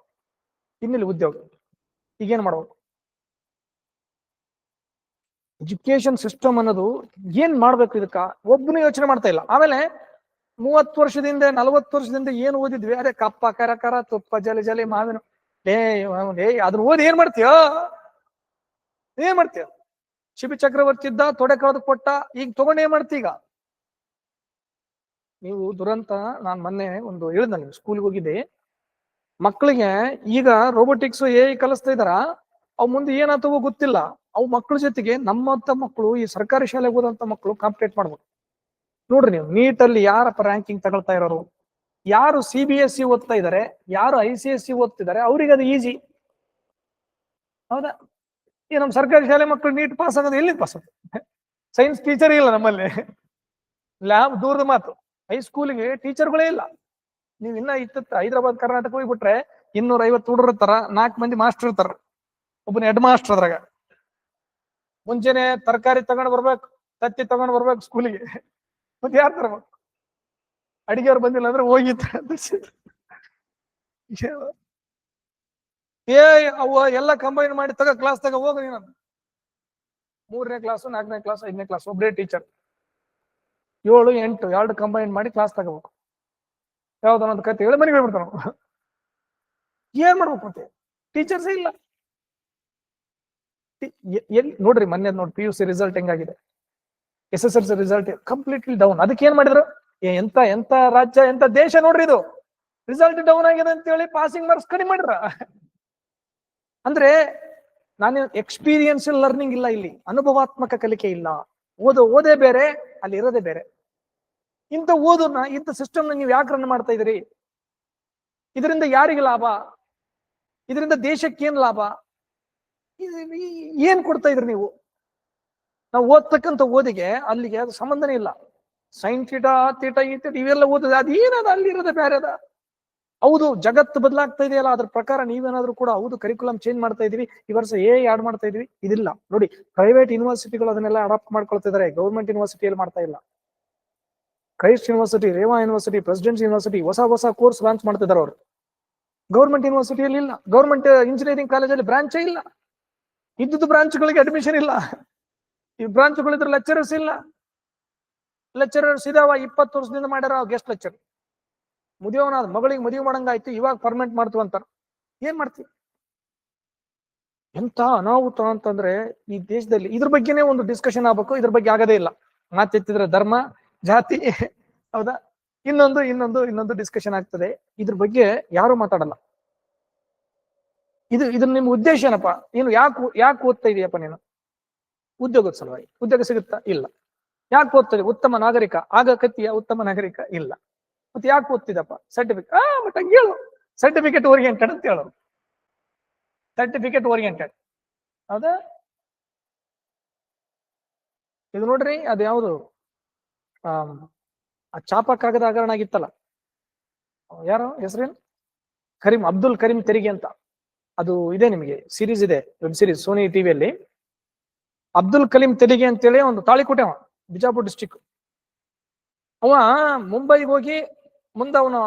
ಇನ್ನಿಲ್ಲಿ ಉದ್ಯೋಗ. ಈಗೇನ್ ಮಾಡ್ಬೇಕು? ಎಜುಕೇಶನ್ ಸಿಸ್ಟಮ್ ಅನ್ನೋದು ಏನ್ ಮಾಡ್ಬೇಕು ಇದಕ್ಕ? ಒಬ್ಬನು ಯೋಚನೆ ಮಾಡ್ತಾ ಇಲ್ಲ. ಆಮೇಲೆ ಮೂವತ್ತು ವರ್ಷದಿಂದ, ನಲವತ್ತು ವರ್ಷದಿಂದ ಏನ್ ಓದಿದ್ವಿ? ಅದೇ ಕಪ್ಪ, ಕರ ಕರ, ತುಪ್ಪ, ಜಲಿ ಜಲಿ, ಮಾವಿನ ಏ ಏ, ಅದನ್ನ ಓದಿ ಏನ್ ಮಾಡ್ತೀಯೋ? ಏನ್ ಮಾಡ್ತೀಯ? ಶಿಬಿ ಚಕ್ರವರ್ತಿ ಇದ್ದ ತೊಡೆ ಕಳೆದು ಕೊಟ್ಟ, ಈಗ ತಗೊಂಡ್ ಏನ್ ಮಾಡ್ತೀಗ ನೀವು ದುರಂತ, ನಾನ್ ಮೊನ್ನೆ ಒಂದು ಹೇಳ್ದ ನೀವು ಸ್ಕೂಲ್ಗೆ ಹೋಗಿದ್ದೆ. ಮಕ್ಕಳಿಗೆ ಈಗ ರೋಬೋಟಿಕ್ಸ್ ಏ ಕಲಿಸ್ತಾ ಇದಾರ ಅವ್ ಮುಂದೆ ಏನಾಗ್ತವೋ ಗೊತ್ತಿಲ್ಲ. ಅವು ಮಕ್ಕಳ ಜೊತೆಗೆ ನಮ್ಮಂತ ಮಕ್ಕಳು ಈ ಸರ್ಕಾರಿ ಶಾಲೆಗೆ ಹೋದಂತ ಮಕ್ಕಳು ಕಾಂಪಿಟೇಟ್ ಮಾಡ್ಬೇಕು ನೋಡ್ರಿ ನೀವು ನೀಟ್ ಅಲ್ಲಿ ಯಾರಪ್ಪ ರ್ಯಾಂಕಿಂಗ್ ತಗೊಳ್ತಾ ಇರೋರು? ಯಾರು ಸಿ ಬಿ ಎಸ್ ಸಿ ಓದ್ತಾ ಇದಾರೆ? ಯಾರು ಐ ಸಿ ಎಸ್ ಸಿ ಓದ್ತಿದ್ದಾರೆ ಅವ್ರಿಗೆ ಅದು ಈಸಿ ಹೌದಾ? ಈ ನಮ್ಮ ಸರ್ಕಾರಿ ಶಾಲೆ ಮಕ್ಕಳು ನೀಟ್ ಪಾಸ್ ಆಗೋದು ಎಲ್ಲಿ ಪಾಸ್ ಸೈನ್ಸ್ ಟೀಚರ್ ಇಲ್ಲ ನಮ್ಮಲ್ಲಿ. ಲ್ಯಾಬ್ ದೂರದ ಮಾತು. ಹೈಸ್ಕೂಲಿಗೆ ಟೀಚರ್ಗಳೇ ಇಲ್ಲ. ನೀವು ಇನ್ನ ಇತ್ತ ಹೈದರಾಬಾದ್, ಕರ್ನಾಟಕ ಹೋಗ್ಬಿಟ್ರೆ ಇನ್ನೂರ ಐವತ್ತು ಹುಡುಗರು ಇರ್ತಾರ ನಾಲ್ಕು ಮಂದಿ ಮಾಸ್ಟರ್ ಇರ್ತಾರ. ಒಬ್ಬನ ಹೆಡ್ ಮಾಸ್ಟರ್ ಅದ್ರಾಗ. ಮುಂಚೆನೆ ತರಕಾರಿ ತಗೊಂಡ್ ಬರ್ಬೇಕು, ತತ್ತಿ ತಗೊಂಡ್ ಬರ್ಬೇಕು ಸ್ಕೂಲಿಗೆ ಮತ್ತೆ ಯಾರು ತರಬೇಕು ಅಡಿಗೆಯವ್ರು ಬಂದಿಲ್ಲ ಅಂದ್ರೆ ಹೋಗಿ ಏ ಅವ ಎಲ್ಲ ಕಂಬೈನ್ ಮಾಡಿ ತಗ ಕ್ಲಾಸ್ ತಗ, ಹೋಗ ನೀನು. ಮೂರನೇ ಕ್ಲಾಸ್ ನಾಲ್ಕನೇ ಕ್ಲಾಸ್ ಐದನೇ ಕ್ಲಾಸ್ ಒಬ್ಬರೇ ಟೀಚರ್ ಏಳು, ಎಂಟು, ಎರಡು ಕಂಬೈನ್ ಮಾಡಿ ಕ್ಲಾಸ್ ತಗೋಬೇಕು. ಯಾವ್ದನ್ನೊಂದು ಕತೆ ಹೇಳಿ ಮನೆಗೆ ಹೇಳ್ಬಿಡ್ತಾನ. ಏನ್ ಮಾಡ್ಬೇಕು ಮತ್ತೆ? ಟೀಚರ್ಸ್ ಇಲ್ಲ. ಎಲ್ಲಿ, ನೋಡ್ರಿ ಮೊನ್ನೆ ನೋಡಿ P U C result ಹೆಂಗಾಗಿದೆ. S S L C result completely down ಅದಕ್ಕೆ ಏನ್ ಮಾಡಿದ್ರು? ಎಂತ ಎಂತ ರಾಜ್ಯ, ಎಂತ ದೇಶ ನೋಡ್ರಿ ಇದು. ರಿಸಲ್ಟ್ ಡೌನ್ ಆಗಿದೆ ಅಂತ ಹೇಳಿ ಪಾಸಿಂಗ್ ಮಾರ್ಕ್ಸ್ ಕಡಿಮೆ ಮಾಡಿದ್ರ. ಅಂದ್ರೆ ನಾನು ಎಕ್ಸ್ಪೀರಿಯನ್ಸಿಯಲ್ ಲರ್ನಿಂಗ್ ಇಲ್ಲ ಇಲ್ಲಿ. ಅನುಭವಾತ್ಮಕ ಕಲಿಕೆ ಇಲ್ಲ. ಓದೋ, ಓದೇ ಬೇರೆ, ಅಲ್ಲಿ ಇರೋದೇ ಬೇರೆ. ಇಂಥ ಓದನ್ನ, ಇಂಥ ಸಿಸ್ಟಮ್ನ ನೀವು ಯಾಕೆ ರನ್ ಮಾಡ್ತಾ ಇದೀರಿ ಇದರಿಂದ ಯಾರಿಗೆ ಲಾಭ? ಇದರಿಂದ ದೇಶಕ್ಕೆ ಏನ್ ಲಾಭ? ಏನ್ ಕೊಡ್ತಾ ಇದ್ರಿ ನೀವು? ನಾವು ಓದ್ತಕ್ಕಂಥ ಓದಿಗೆ ಅಲ್ಲಿಗೆ ಅದು ಸಂಬಂಧನೇ ಇಲ್ಲ. ಸೈನ್ ತೀಟ ತೀಟ ಈ ತೀಟ ಇವೆಲ್ಲ ಅದೇನದ ಅಲ್ಲಿ ಇರೋದೇ ಬೇರೆ ಅದ. ಹೌದು, ಜಗತ್ತು ಬದಲಾಗ್ತಾ ಇದೆಯಲ್ಲ, ಅದ್ರ ಪ್ರಕಾರ ನೀವೇನಾದ್ರೂ ಕೂಡ ಹೌದು ಕರಿಕುಲಮ್ ಚೇಂಜ್ ಮಾಡ್ತಾ ಇದೀವಿ, ಈ ವರ್ಷ ಎ ಆಡ್ ಮಾಡ್ತಾ ಇದೀವಿ, ಇದಿಲ್ಲ. ನೋಡಿ ಪ್ರೈವೇಟ್ ಯೂನಿವರ್ಸಿಟಿಗಳು ಅದನ್ನೆಲ್ಲ ಅಡಾಪ್ಟ್ ಮಾಡ್ಕೊಳ್ತಿದ್ದಾರೆ ಗೌರ್ಮೆಂಟ್ ಯೂನಿವರ್ಸಿಟಿಯಲ್ಲಿ ಮಾಡ್ತಾ ಇಲ್ಲ. Christ university Reva university President university ಹೊಸ ಹೊಸ ಕೋರ್ಸ್ ಲಾಂಚ್ ಮಾಡ್ತಿದ್ದಾರೆ ಅವರು. ಗೌರ್ಮೆಂಟ್ ಯೂನಿವರ್ಸಿಟಿಯಲ್ಲಿ ಇಲ್ಲ. ಗೌರ್ಮೆಂಟ್ ಇಂಜಿನಿಯರಿಂಗ್ ಕಾಲೇಜಲ್ಲಿ ಬ್ರಾಂಚೇ ಇಲ್ಲ. ಇದ್ದುದು ಬ್ರಾಂಚ್ಗಳಿಗೆ ಅಡ್ಮಿಷನ್ ಇಲ್ಲ. ಈ ಬ್ರಾಂಚ್ಗಳಿದ್ರೆ ಲೆಕ್ಚರರ್ಸ್ ಇಲ್ಲ. ಲೆಕ್ಚರರ್ಸ್ ಇದಾವ ಇಪ್ಪತ್ತು ವರ್ಷದಿಂದ ಮಾಡ್ಯಾರ ಗೆಸ್ಟ್ ಲೆಕ್ಚರ್ ಮುದಿಯವನಾದ ಮಗಳಿಗೆ ಮದುವೆ ಮಾಡಂಗಾಯ್ತು, ಇವಾಗ ಪರ್ಮನೆಂಟ್ ಮಾಡ್ತು ಅಂತಾರ. ಏನ್ ಮಾಡ್ತೀವಿ ಎಂತ ಅನಾಹುತ ಅಂತಂದ್ರೆ ಈ ದೇಶದಲ್ಲಿ ಇದ್ರ ಬಗ್ಗೆನೇ ಒಂದು ಡಿಸ್ಕಷನ್ ಆಗ್ಬೇಕು, ಇದ್ರ ಬಗ್ಗೆ ಆಗದೇ ಇಲ್ಲ. ಮಾತೆತ್ತಿದ್ರೆ ಧರ್ಮ, ಜಾತಿ, ಹೌದಾ? ಇನ್ನೊಂದು ಇನ್ನೊಂದು ಇನ್ನೊಂದು ಡಿಸ್ಕಷನ್ ಆಗ್ತದೆ. ಇದ್ರ ಬಗ್ಗೆ ಯಾರು ಮಾತಾಡಲ್ಲ. ಇದು ಇದ್ರ ನಿಮ್ ಉದ್ದೇಶ ಏನಪ್ಪಾ? ನೀನು ಯಾಕೆ ಯಾಕೆ ಓದ್ತಾ ಇದೀಯಪ್ಪ ನೀನು? ಉದ್ಯೋಗದ ಸಲುವಾಗಿ. ಉದ್ಯೋಗ ಸಿಗುತ್ತಾ? ಇಲ್ಲ. ಯಾಕೆ ಓದ್ತದೆ? ಉತ್ತಮ ನಾಗರಿಕ. ಆಗಕತ್ತೀಯ ಉತ್ತಮ ನಾಗರಿಕ ಇಲ್ಲ. ಮತ್ತೆ ಯಾಕೆ ಓದ್ತಿದಪ್ಪ? ಸರ್ಟಿಫಿಕೇಟ್ ಆ ಮಟ್ಟ ಹೇಳು. ಸರ್ಟಿಫಿಕೇಟ್ ಓರಿಯೆಂಟೆಡ್ ಅಂತ ಹೇಳೋರು ಸರ್ಟಿಫಿಕೇಟ್ ಓರಿಯೆಂಟೆಡ್ ಹೌದಾ ಇದು ನೋಡ್ರಿ, ಅದು ಯಾವುದು? ಆ ಚಾಪ ಕಾಗದ ಹಗರಣ ಆಗಿತ್ತಲ್ಲ. ಯಾರು? ಹೆಸರೇನು? ಕರೀಂ, ಅಬ್ದುಲ್ ಕರೀಂ ತೆರಿಗೆ ಅಂತ. ಅದು ಇದೆ ನಿಮಗೆ. ಸೀರೀಸ್ ಇದೆ ವೆಬ್ ಸೀರೀಸ್ ಸೋನಿ ಟಿವಿಯಲ್ಲಿ ಅಬ್ದುಲ್ ಕಲೀಂ ತೆರಿಗೆ ಅಂತೇಳಿ ಒಂದು ತಾಳಿಕೋಟೆ ಅವ ಬಿಜಾಪುರ್ ಡಿಸ್ಟಿಕ್ ಅವ ಮುಂಬೈಗೆ ಹೋಗಿ ಮುಂದೆ ಅವನು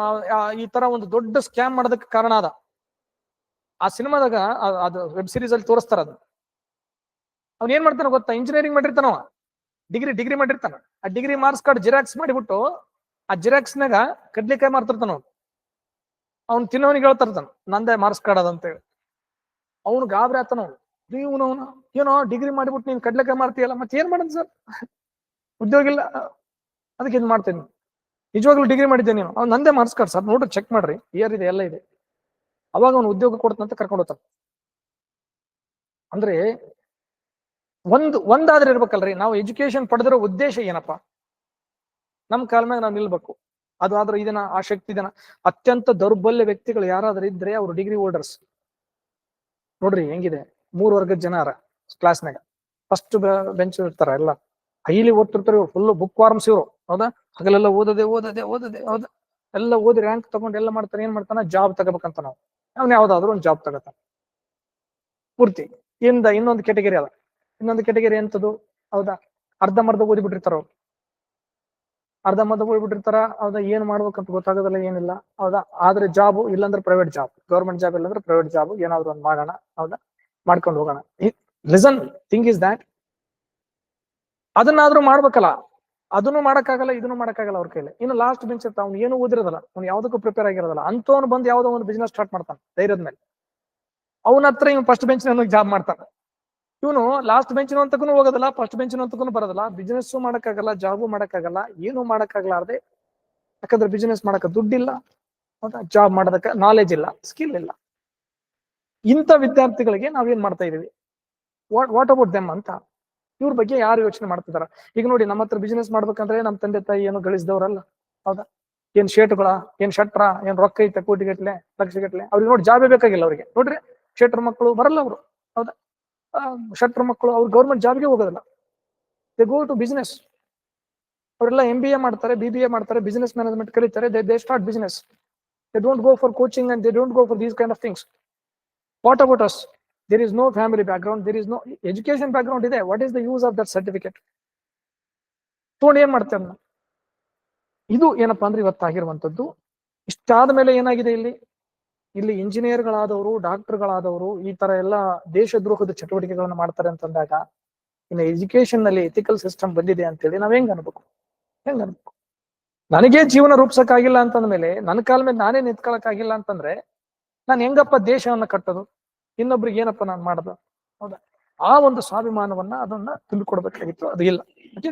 ಈ ತರ ಒಂದು ದೊಡ್ಡ ಸ್ಕ್ಯಾಮ್ ಮಾಡೋದಕ್ಕೆ ಕಾರಣ ಅದ. ಆ ಸಿನಿಮಾದಾಗ ಅದು ವೆಬ್ ಸೀರೀಸ್ ಅಲ್ಲಿ ತೋರಿಸ್ತಾರ ಅದು. ಅವ್ನ ಏನ್ ಮಾಡ್ತಾನ ಗೊತ್ತಾ? ಇಂಜಿನಿಯರಿಂಗ್ ಮಾಡಿರ್ತಾನವ ಡಿಗ್ರಿ ಡಿಗ್ರಿ ಮಾಡಿರ್ತಾನ. ಆ ಡಿಗ್ರಿ ಮಾರ್ಕ್ಸ್ ಕಾರ್ಡ್ ಜಿರಾಕ್ಸ್ ಮಾಡಿಬಿಟ್ಟು, ಆ ಜಿರಾಕ್ಸ್ನಾಗ ಕಡ್ಲಿಕಾಯಿ ಮಾರ್ತಿರ್ತಾನ ಅವ್ನು. ಅವ್ನು ತಿನ್ನೋನಿಗೆ ಹೇಳ್ತಿರ್ತಾನ, ನಂದೇ ಮಾರ್ಕ್ಸ್ ಕಾರ್ಡ್ ಅದಂತೇಳಿ. ಅವನು ಗಾಬರಿ ಆತನ ಅವ್ನು. ನೀವು ಏನೋ ಡಿಗ್ರಿ ಮಾಡಿಬಿಟ್ಟು ನೀನು ಕಡ್ಲೆಕಾಯಿ ಮಾಡ್ತೀಯಲ್ಲ, ಮತ್ತೆ ಏನ್ ಮಾಡೋದು ಸರ್? ಉದ್ಯೋಗ ಇಲ್ಲ. ಅದಕ್ಕೆ ಇದು ಮಾಡ್ತೇನೆ. ನಿಜವಾಗ್ಲೂ ಡಿಗ್ರಿ ಮಾಡಿದ್ದೆ ನೀನು. ಅವ್ನು ನಂದೇ ಮಾರ್ಕ್ಸ್ ಕಾರ್ಡ್ ಸರ್. ನೋಡ್ರಿ ಚೆಕ್ ಮಾಡ್ರಿ. ಇಯರ್ ಇದೆ, ಎಲ್ಲ ಇದೆ. ಅವಾಗ ಅವ್ನು ಉದ್ಯೋಗ ಕೊಡ್ತಂತ ಕರ್ಕೊಂಡು ಹೋಗ್ತಾನೆ. ಅಂದ್ರೆ ಒಂದು, ಒಂದಾದ್ರೆ ಇರ್ಬೇಕಲ್ರಿ. ನಾವು ಎಜುಕೇಶನ್ ಪಡೆದಿರೋ ಉದ್ದೇಶ ಏನಪ್ಪಾ? ನಮ್ ಕಾಲ ಮ್ಯಾಗ ನಾವು ನಿಲ್ಬೇಕು. ಅದು ಆದ್ರೆ ಇದನ್ನ, ಆ ಶಕ್ತಿ ಇದನ್ನ. ಅತ್ಯಂತ ದೌರ್ಬಲ್ಯ ವ್ಯಕ್ತಿಗಳು ಯಾರಾದ್ರೂ ಇದ್ರೆ ಅವ್ರು ಡಿಗ್ರಿ ಹೋಲ್ಡರ್ಸ್ ನೋಡ್ರಿ, ಹೆಂಗಿದೆ? ಮೂರ್ ವರ್ಗದ ಜನ ಅರ ಕ್ಲಾಸ್ನಾಗ ಫಸ್ಟ್ ಬೆಂಚ್ ಇರ್ತಾರ ಎಲ್ಲ. ಹೈಲಿ ಓದ್ತಿರ್ತಾರೆ ಫುಲ್ ಬುಕ್ ವಾರ್ಮ್ಸ್ ಇವ್ರು. ಹೌದಾ? ಹಗಲೆಲ್ಲ ಓದದೆ ಓದದೆ ಓದದೆ, ಹೌದಾ? ಎಲ್ಲ ಓದಿ ರ್ಯಾಂಕ್ ತಗೊಂಡು ಎಲ್ಲ ಮಾಡ್ತಾನೆ, ಏನ್ ಮಾಡ್ತಾನ? ಜಾಬ್ ತಗೋಬೇಕಂತ ನಾವು. ಅವ್ನ ಯಾವ್ದಾದ್ರು ಒಂದು ಜಾಬ್ ತಗೋತಾನ. ಪೂರ್ತಿ. ಇಂದ ಇನ್ನೊಂದು ಕೆಟಗರಿ ಅದ. ಇನ್ನೊಂದು ಕೆಟಗರಿ ಎಂತದು? ಹೌದಾ? ಅರ್ಧಮರ್ಧ ಓದಿಬಿಟ್ಟಿರ್ತಾರ ಅವ್ರು. ಅರ್ಧಮರ್ಧ ಓದ್ಬಿಟ್ಟಿರ್ತಾರ, ಹೌದಾ? ಏನ್ ಮಾಡ್ಬೇಕಂತ ಗೊತ್ತಾಗೋದಿಲ್ಲ, ಏನಿಲ್ಲ. ಹೌದಾ? ಆದ್ರೆ ಜಾಬ್ ಇಲ್ಲಾಂದ್ರೆ ಪ್ರೈವೇಟ್ ಜಾಬ್ ಗೌರ್ಮೆಂಟ್ ಜಾಬ್ ಇಲ್ಲಾಂದ್ರೆ ಪ್ರೈವೇಟ್ ಜಾಬ್ ಏನಾದ್ರು ಒಂದು ಮಾಡೋಣ. ಹೌದಾ? ಮಾಡ್ಕೊಂಡು ಹೋಗೋಣ. ಲಿಸನ್ ಥಿಂಗ್ ಇಸ್ ದ್ಯಾಟ್ ಅದನ್ನಾದ್ರೂ ಮಾಡ್ಬೇಕಲ್ಲ. ಅದನ್ನು ಮಾಡಕ್ಕಾಗಲ್ಲ, ಇದನ್ನು ಮಾಡಕ್ಕಾಗಲ್ಲ ಅವ್ರ ಕೈಲಿ. ಇನ್ನು ಲಾಸ್ಟ್ ಬೆಂಚ್ ಇರ್ತಾವ ಅವ್ನು ಏನು ಓದಿರೋದಲ್ಲ. ಅವ್ನು ಯಾವ್ದಕ್ಕೂ ಪ್ರಿಪೇರ್ ಆಗಿರೋದಲ್ಲ. ಅಂತವನು ಬಂದು ಯಾವ್ದೋ ಒಂದು ಬಿಸ್ನೆಸ್ ಸ್ಟಾರ್ಟ್ ಮಾಡ್ತಾನೆ, ಧೈರ್ಯದ ಮೇಲೆ. ಅವನ ಹತ್ರ ಇವ್ನು ಫಸ್ಟ್ ಬೆಂಚ್ ಜಾಬ್ ಮಾಡ್ತಾನೆ. ಇವನು ಲಾಸ್ಟ್ ಬೆಂಚಿನ ಅಂತಕ್ಕೂ ಹೋಗೋದಿಲ್ಲ ಫಸ್ಟ್ ಬೆಂಚಿನ ಅಂತಕ್ಕೂ ಬರೋದಿಲ್ಲ. ಬಿಸ್ನೆಸ್ ಮಾಡಕ್ಕಾಗಲ್ಲ ಜಾಬು ಮಾಡಕ್ಕಾಗಲ್ಲ, ಏನು ಮಾಡಕ್ಕಾಗಲಾರ್ದೆ ಯಾಕಂದ್ರೆ ಬಿಸ್ನೆಸ್ ಮಾಡಕ ದುಡ್ಡಿಲ್ಲ. ಜಾಬ್ ಮಾಡೋದಕ್ಕೆ ನಾಲೆಜ್ ಇಲ್ಲ ಸ್ಕಿಲ್ ಇಲ್ಲ. ಇಂಥ ವಿದ್ಯಾರ್ಥಿಗಳಿಗೆ ನಾವೇನ್ ಮಾಡ್ತಾ ಇದೀವಿ? ವಾಟ್ ವಾಟ್ ಅಬೌಟ್ ದೆಮ್ ಅಂತ ಇವ್ರ ಬಗ್ಗೆ ಯಾರು ಯೋಚನೆ ಮಾಡ್ತಿದಾರ? ಈಗ ನೋಡಿ ನಮ್ಮ ಹತ್ರ ಬಿಸ್ನೆಸ್ ಮಾಡ್ಬೇಕಂದ್ರೆ ನಮ್ಮ ತಂದೆ ತಾಯಿ ಏನು ಗಳಿಸಿದವ್ರಲ್ಲ, ಹೌದಾ? ಏನ್ ಶೇಟ್ಗಳ, ಏನ್ ಶಟ್ರ, ಏನ್ ರೊಕ್ಕ ಐತೆ ಲಕ್ಷ ಗಟ್ಲೆ ಅವ್ರಿಗೆ ನೋಡಿ ಜಾಬೇ ಬೇಕಾಗಿಲ್ಲ ಅವ್ರಿಗೆ. ನೋಡ್ರಿ, ಶೆಟ್ರ್ ಮಕ್ಕಳು ಬರಲ್ಲ ಅವರು, ಹೌದಾ? ಶಟ್ರ ಮಕ್ಕಳು ಅವ್ರು ಗೌರ್ಮೆಂಟ್ ಜಾಬ್ಗೆ ಹೋಗೋದಿಲ್ಲ. ದೇ ಗೋ ಟು ಬಿಸ್ನೆಸ್ ಅವರೆಲ್ಲ ಎಂ ಬಿ ಎ ಮಾಡ್ತಾರೆ ಬಿ ಬಿ ಎ ಮಾಡ್ತಾರೆ ಬಿಸ್ನೆಸ್ ಮ್ಯಾನೇಜ್ಮೆಂಟ್ ಕಲಿತಾರೆ they they start business they don't go for coaching and they don't go for these kind of things what about us there is no family background there is no education background ಇದೆ. What is the use of that certificate ತಗೊಂಡು ಏನ್ ಮಾಡ್ತೇವೆ ನಾವು ಇದು ಏನಪ್ಪಾ ಅಂದ್ರೆ ಇವತ್ತಾಗಿರುವಂತದ್ದು ಇಷ್ಟಾದ ಮೇಲೆ ಏನಾಗಿದೆ ಇಲ್ಲಿ? ಇಲ್ಲಿ ಇಂಜಿನಿಯರ್ಗಳಾದವರು ಡಾಕ್ಟರ್ಗಳಾದವರು ಈ ತರ ಎಲ್ಲ ದೇಶದ್ರೋಹದ ಚಟುವಟಿಕೆಗಳನ್ನ ಮಾಡ್ತಾರೆ ಅಂತಂದಾಗ, ಇನ್ನು ಎಜುಕೇಶನ್ನಲ್ಲಿ ಎಥಿಕಲ್ ಸಿಸ್ಟಮ್ ಬಂದಿದೆ ಅಂತೇಳಿ ನಾವ್ ಹೆಂಗ್ ಅನ್ಬೇಕು? ಹೆಂಗ್ ಅನ್ಬೇಕು? ನನಗೆ ಜೀವನ ರೂಪಿಸಕ್ಕಾಗಿಲ್ಲ ಅಂತಂದ್ಮೇಲೆ, ನನ್ನ ಕಾಲ ಮೇಲೆ ನಾನೇ ನಿಂತ್ಕೊಳಕ್ಕಾಗಿಲ್ಲ ಅಂತಂದ್ರೆ ನಾನು ಹೆಂಗಪ್ಪ ದೇಶವನ್ನ ಕಟ್ಟೋದು? ಇನ್ನೊಬ್ರಿಗೆ ಏನಪ್ಪ ನಾನು ಮಾಡೋದು? ಹೌದಾ? ಆ ಒಂದು ಸ್ವಾಭಿಮಾನವನ್ನ ಅದನ್ನ ತಿಳ್ಕೊಡ್ಬೇಕಾಗಿತ್ತು. ಅದು ಇಲ್ಲ.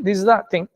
This the thing